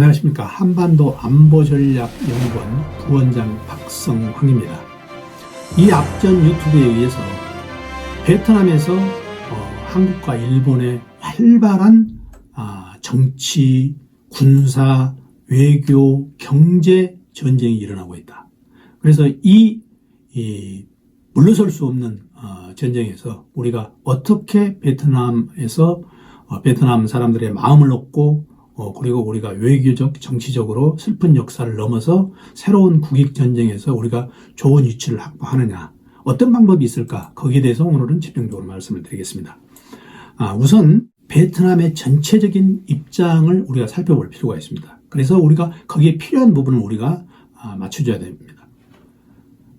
안녕하십니까. 한반도 안보전략연구원 부원장 박성황입니다. 이 앞전 유튜브에 의해서 베트남에서 어, 한국과 일본의 활발한 아, 정치, 군사, 외교, 경제 전쟁이 일어나고 있다. 그래서 이, 이 물러설 수 없는 어, 전쟁에서 우리가 어떻게 베트남에서 어, 베트남 사람들의 마음을 얻고 어, 그리고 우리가 외교적, 정치적으로 슬픈 역사를 넘어서 새로운 국익 전쟁에서 우리가 좋은 위치를 확보하느냐. 어떤 방법이 있을까? 거기에 대해서 오늘은 집중적으로 말씀을 드리겠습니다. 아, 우선 베트남의 전체적인 입장을 우리가 살펴볼 필요가 있습니다. 그래서 우리가 거기에 필요한 부분을 우리가 아, 맞춰줘야 됩니다.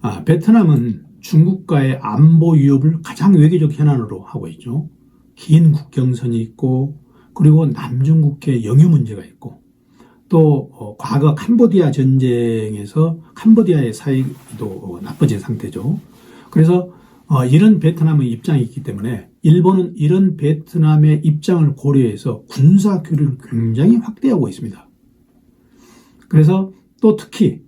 아, 베트남은 중국과의 안보 위협을 가장 외교적 현안으로 하고 있죠. 긴 국경선이 있고 그리고 남중국해 영유 문제가 있고 또 어, 과거 캄보디아 전쟁에서 캄보디아의 사이도 어, 나빠진 상태죠. 그래서 어, 이런 베트남의 입장이 있기 때문에 일본은 이런 베트남의 입장을 고려해서 군사 교류를 굉장히 확대하고 있습니다. 그래서 또 특히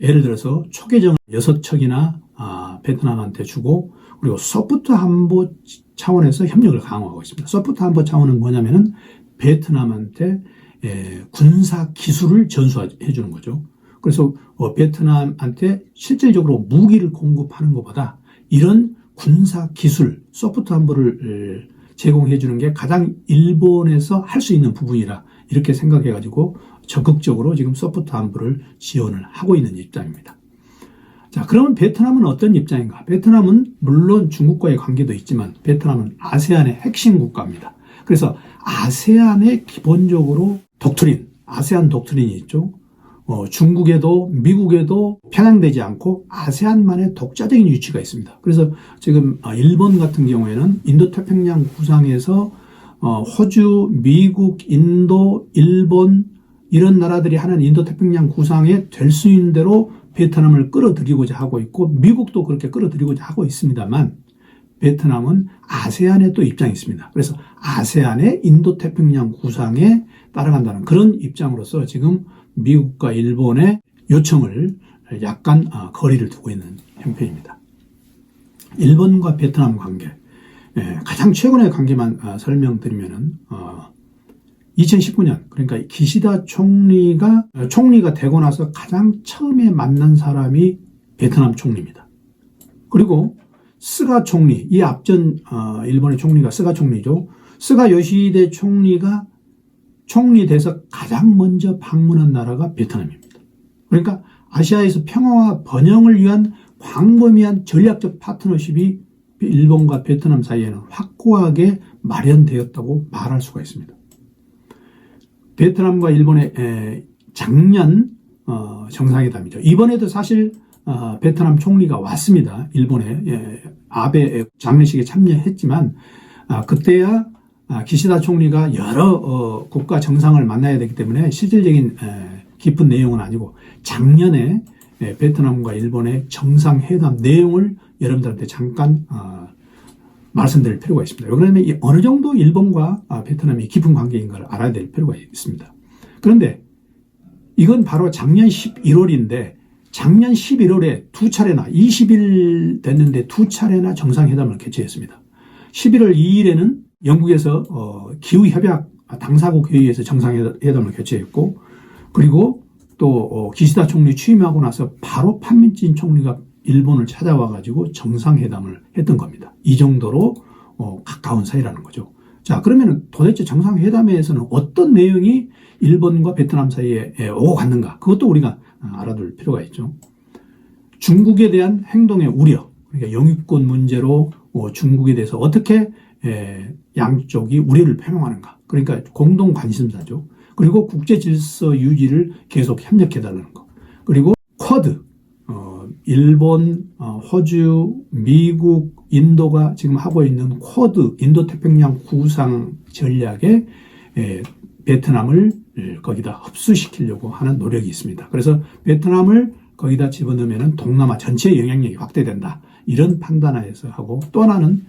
예를 들어서 초계정을 여섯 척이나 아, 베트남한테 주고 그리고 소프트 한보 차원에서 협력을 강화하고 있습니다. 소프트 한보 차원은 뭐냐면은 베트남한테 에, 군사 기술을 전수해 주는 거죠. 그래서 어, 베트남한테 실질적으로 무기를 공급하는 것보다 이런 군사 기술, 소프트 한보를 제공해 주는 게 가장 일본에서 할 수 있는 부분이라 이렇게 생각해 가지고 적극적으로 지금 소프트 한보를 지원을 하고 있는 입장입니다. 자, 그러면 베트남은 어떤 입장인가? 베트남은 물론 중국과의 관계도 있지만 베트남은 아세안의 핵심 국가입니다. 그래서 아세안의 기본적으로 독트린, 아세안 독트린이 있죠. 어, 중국에도 미국에도 편향되지 않고 아세안만의 독자적인 위치가 있습니다. 그래서 지금 어, 일본 같은 경우에는 인도태평양 구상에서 어, 호주, 미국, 인도, 일본 이런 나라들이 하는 인도태평양 구상에 될 수 있는 대로 베트남을 끌어들이고자 하고 있고 미국도 그렇게 끌어들이고자 하고 있습니다만 베트남은 아세안에 또 입장이 있습니다. 그래서 아세안의 인도태평양 구상에 따라간다는 그런 입장으로서 지금 미국과 일본의 요청을 약간 어, 거리를 두고 있는 형편입니다. 일본과 베트남 관계 예, 가장 최근의 관계만 어, 설명드리면은 2019년 그러니까 기시다 총리가 총리가 되고 나서 가장 처음에 만난 사람이 베트남 총리입니다. 그리고 스가 총리 이 앞전 어, 일본의 총리가 스가 총리죠. 스가 요시히데 총리가 총리 돼서 가장 먼저 방문한 나라가 베트남입니다. 그러니까 아시아에서 평화와 번영을 위한 광범위한 전략적 파트너십이 일본과 베트남 사이에는 확고하게 마련되었다고 말할 수가 있습니다. 베트남과 일본의 작년 어, 정상회담이죠. 이번에도 사실 어, 베트남 총리가 왔습니다. 일본에 예, 아베 장례식에 참여했지만 아, 그때야 아, 기시다 총리가 여러 어, 국가 정상을 만나야 되기 때문에 실질적인 깊은 내용은 아니고 작년에 베트남과 일본의 정상회담 내용을 여러분들한테 잠깐 말씀드릴 필요가 있습니다. 왜냐하면 어느 정도 일본과 아, 베트남이 깊은 관계인 걸 알아야 될 필요가 있습니다. 그런데 이건 바로 작년 11월인데 작년 11월에 두 차례나 20일 됐는데 두 차례나 정상회담을 개최했습니다. 11월 2일에는 영국에서 어, 기후협약 당사국 회의에서 정상회담을 개최했고 그리고 또 어, 기시다 총리 취임하고 나서 바로 판민진 총리가 일본을 찾아와 가지고 정상회담을 했던 겁니다. 이 정도로 어, 가까운 사이라는 거죠. 자, 그러면 도대체 정상회담에서는 어떤 내용이 일본과 베트남 사이에 오고 갔는가? 그것도 우리가 알아둘 필요가 있죠. 중국에 대한 행동의 우려, 그러니까 영유권 문제로 어, 중국에 대해서 어떻게 에, 양쪽이 우려를 표명하는가? 그러니까 공동 관심사죠. 그리고 국제 질서 유지를 계속 협력해달라는 거. 그리고 쿼드, 일본, 어, 호주, 미국, 인도가 지금 하고 있는 쿼드, 인도태평양 구상 전략에 베트남을 거기다 흡수시키려고 하는 노력이 있습니다. 그래서 베트남을 거기다 집어넣으면 동남아 전체 영향력이 확대된다. 이런 판단하에서 하고 또 하나는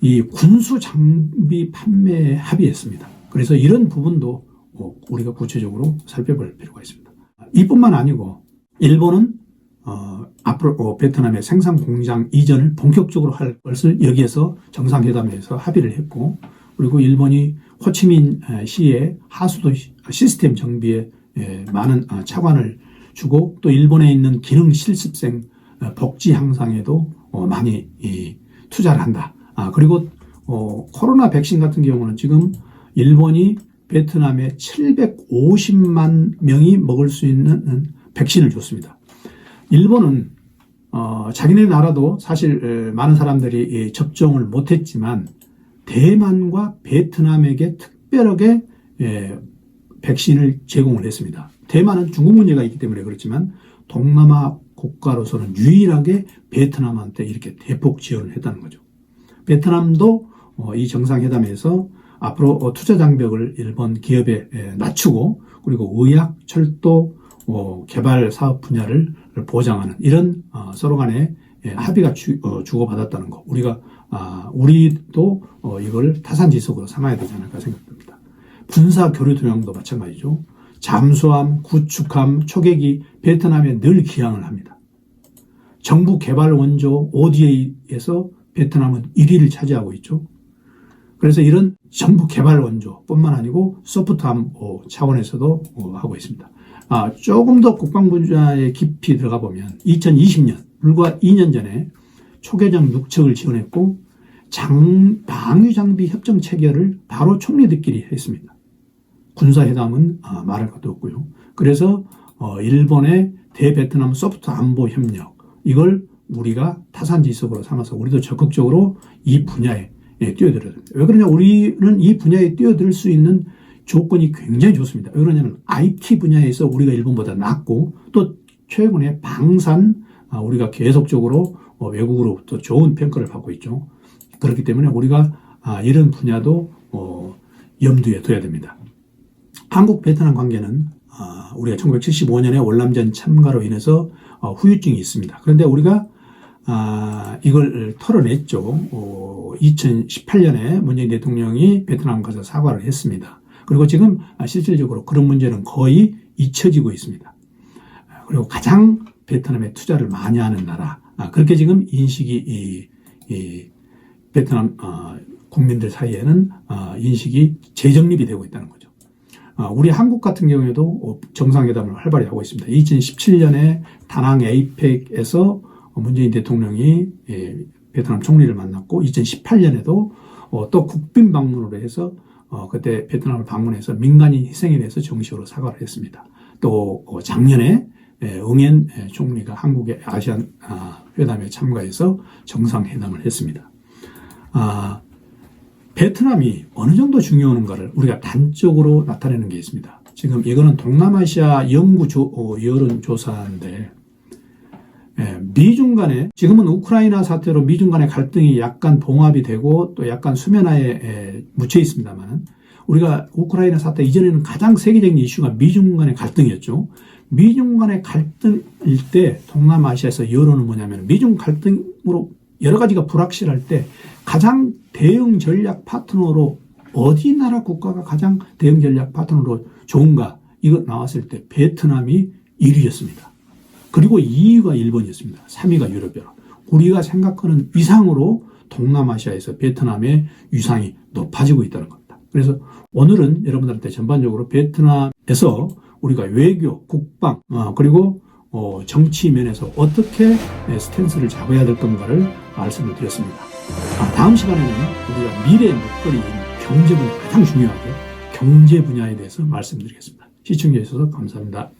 이 군수 장비 판매에 합의했습니다. 그래서 이런 부분도 어, 우리가 구체적으로 살펴볼 필요가 있습니다. 이뿐만 아니고 일본은 어, 앞으로 어, 베트남의 생산 공장 이전을 본격적으로 할 것을 여기에서 정상회담에서 합의를 했고 그리고 일본이 호치민 에, 시의 하수도 시- 시스템 정비에 에, 많은 어, 차관을 주고 또 일본에 있는 기능 실습생 어, 복지 향상에도 어, 많이 이, 투자를 한다. 아, 그리고 어, 코로나 백신 같은 경우는 지금 일본이 베트남에 750만 명이 먹을 수 있는 백신을 줬습니다. 일본은 어, 자기네 나라도 사실 에, 많은 사람들이 이 접종을 못했지만 대만과 베트남에게 특별하게 에, 백신을 제공을 했습니다. 대만은 중국 문제가 있기 때문에 그렇지만 동남아 국가로서는 유일하게 베트남한테 이렇게 대폭 지원을 했다는 거죠. 베트남도 어, 이 정상회담에서 앞으로 어, 투자 장벽을 일본 기업에 에, 낮추고 그리고 의학, 철도, 어, 개발 사업 분야를 보장하는 이런 어, 서로 간에 예, 합의가 주, 고받았다는 거. 우리가 아, 우리도 어, 이걸 타산지석으로 삼아야 되지 않을까 생각됩니다. 군사 교류 도약도 마찬가지죠. 잠수함, 구축함, 초계기 베트남에 늘 기항을 합니다. 정부 개발 원조 ODA에서 베트남은 1위를 차지하고 있죠. 그래서 이런 정부 개발 원조뿐만 아니고 소프트함 어, 차원에서도 어, 하고 있습니다. 아, 조금 더 국방 분야에 깊이 들어가 보면 2020년 불과 2년 전에 초계장 6척을 지원했고 장 방위 장비 협정 체결을 바로 총리들끼리 했습니다. 군사회담은 아, 말할 것도 없고요. 그래서 어, 일본의 대베트남 소프트 안보 협력 이걸 우리가 타산지석으로 삼아서 우리도 적극적으로 이 분야에 예, 뛰어들어야 됩니다. 왜 그러냐? 우리는 이 분야에 뛰어들 수 있는 조건이 굉장히 좋습니다. 왜 그러냐면 IT 분야에서 우리가 일본보다 낫고 또 최근에 방산 아, 우리가 계속적으로 어, 외국으로부터 좋은 평가를 받고 있죠. 그렇기 때문에 우리가 아, 이런 분야도 어, 염두에 둬야 됩니다. 한국 베트남 관계는 아, 우리가 1975년에 월남전 참가로 인해서 어, 후유증이 있습니다. 그런데 우리가 아, 이걸 털어냈죠. 어, 2018년에 문재인 대통령이 베트남 가서 사과를 했습니다. 그리고 지금 아, 실질적으로 그런 문제는 거의 잊혀지고 있습니다. 아, 그리고 가장 베트남에 투자를 많이 하는 나라. 아, 그렇게 지금 인식이 이, 이 베트남 어, 국민들 사이에는 어, 인식이 재정립이 되고 있다는 거죠. 아, 우리 한국 같은 경우에도 어, 정상회담을 활발히 하고 있습니다. 2017년에 다낭 에이펙에서 문재인 대통령이 예, 베트남 총리를 만났고 2018년에도 어, 또 국빈 방문으로 해서 어, 그때 베트남을 방문해서 민간인 희생에 대해서 정식으로 사과를 했습니다. 또 어, 작년에 예, 응엔 예, 총리가 한국의 아시안 아, 회담에 참가해서 정상회담을 했습니다. 아, 베트남이 어느 정도 중요한가를 우리가 단적으로 나타내는 게 있습니다. 지금 이거는 동남아시아 연구 조, 어, 여론조사인데 예, 미중 간에 지금은 우크라이나 사태로 미중 간의 갈등이 약간 봉합이 되고 또 약간 수면하에 에, 묻혀 있습니다만 우리가 우크라이나 사태 이전에는 가장 세계적인 이슈가 미중 간의 갈등이었죠. 미중 간의 갈등일 때 동남아시아에서 여론은 뭐냐면 미중 갈등으로 여러 가지가 불확실할 때 가장 대응 전략 파트너로 어디 나라 국가가 가장 대응 전략 파트너로 좋은가 이거 나왔을 때 베트남이 1위였습니다. 그리고 2위가 일본이었습니다. 3위가 유럽이라. 우리가 생각하는 이상으로 동남아시아에서 베트남의 위상이 높아지고 있다는 겁니다. 그래서 오늘은 여러분들한테 전반적으로 베트남에서 우리가 외교, 국방, 어, 그리고 어, 정치 면에서 어떻게 네, 스탠스를 잡아야 될 건가를 말씀을 드렸습니다. 아, 다음 시간에는 우리가 미래의 먹거리인 경제 분야 가장 중요하게 경제 분야에 대해서 말씀드리겠습니다. 시청해 주셔서 감사합니다.